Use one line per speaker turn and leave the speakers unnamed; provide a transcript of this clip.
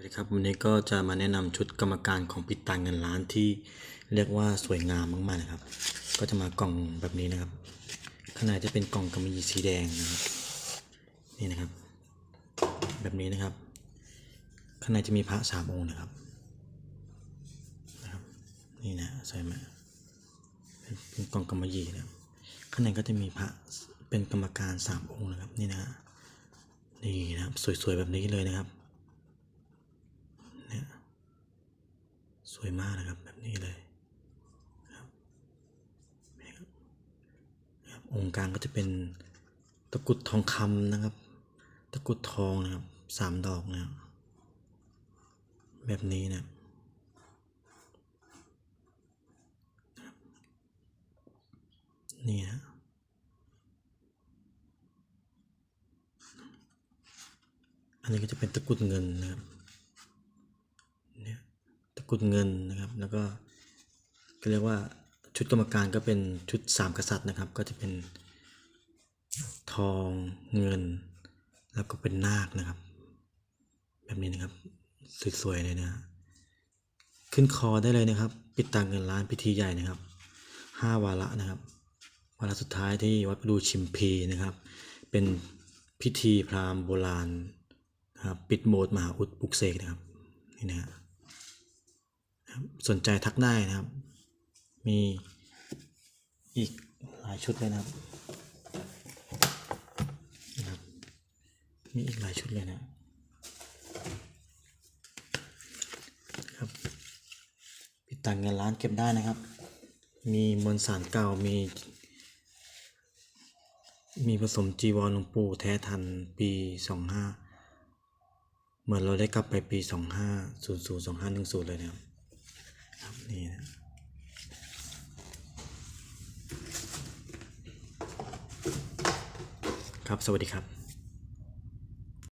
สวัสดีครับวันนี้ก็จะมาแนะนำชุดกรรมการของปิดตาเงินล้านที่เรียกว่าสวยงามมากๆนะครับ ก็จะมากล่องแบบนี้นะครับ ข้างในจะเป็นกล่องกำมะหยี่สีแดงนะครับนี่นะครับ แบบนี้นะครับ ข้างในจะมีพระสามองค์นะครับนะครับ นี่นะใส่มาเป็นเป็นกล่องกำมะหยี่นะครับข้างในก็จะมีพระเป็นกรรมการสามองค์นะครับนี่นะนี่นะครับสวยๆแบบนี้เลยนะครับ เนี่ยส วยมากนะครับ แบบนี้เลยครับนี่ครับนะครับองค์กลางก็จะเป็นตะกุดทองคำนะครับ ตะกุดทองนะครับสามดอกนะครับแบบนี้นะนี่นะอันนี้ก็จะเป็นตะกุดเงินนะครับ กุดเงินนะครับ แล้วก็ก็เรียกว่าชุดกรรมการก็เป็นชุดสามกษัตริย์นะครับ ก็จะเป็นทองเงิน แล้วก็เป็นนาคนะครับ แบบนี้นะครับสวยๆเลยนะขึ้นคอได้เลยนะครับ ปิดตาเงินล้านพิธีใหญ่นะครับห้าวาระนะครับวาระสุดท้ายที่วัดประดูชิมพีนะครับ เป็นพิธีพราหมณ์โบราณนะครับปิดโบสถ์มหาอุดปุกเสกนะครับนี่นะฮะนะครับ สนใจทักได้นะครับ มีอีกหลายชุดเลยนะครับนะครับมีอีกหลายชุดเลยนะครับปิดตังเงินร้านเก็บได้นะครับ มีมวลสารเก่ามี มีผสมจีวรหลวงปู่แท้ทันปีสองห้าเหมือนเราได้กลับไปปีสองห้าศูนย์ศูนย์สองห้าหนึ่งศูนย์เลยนะครับ นี่นะ ครับ สวัสดีครับ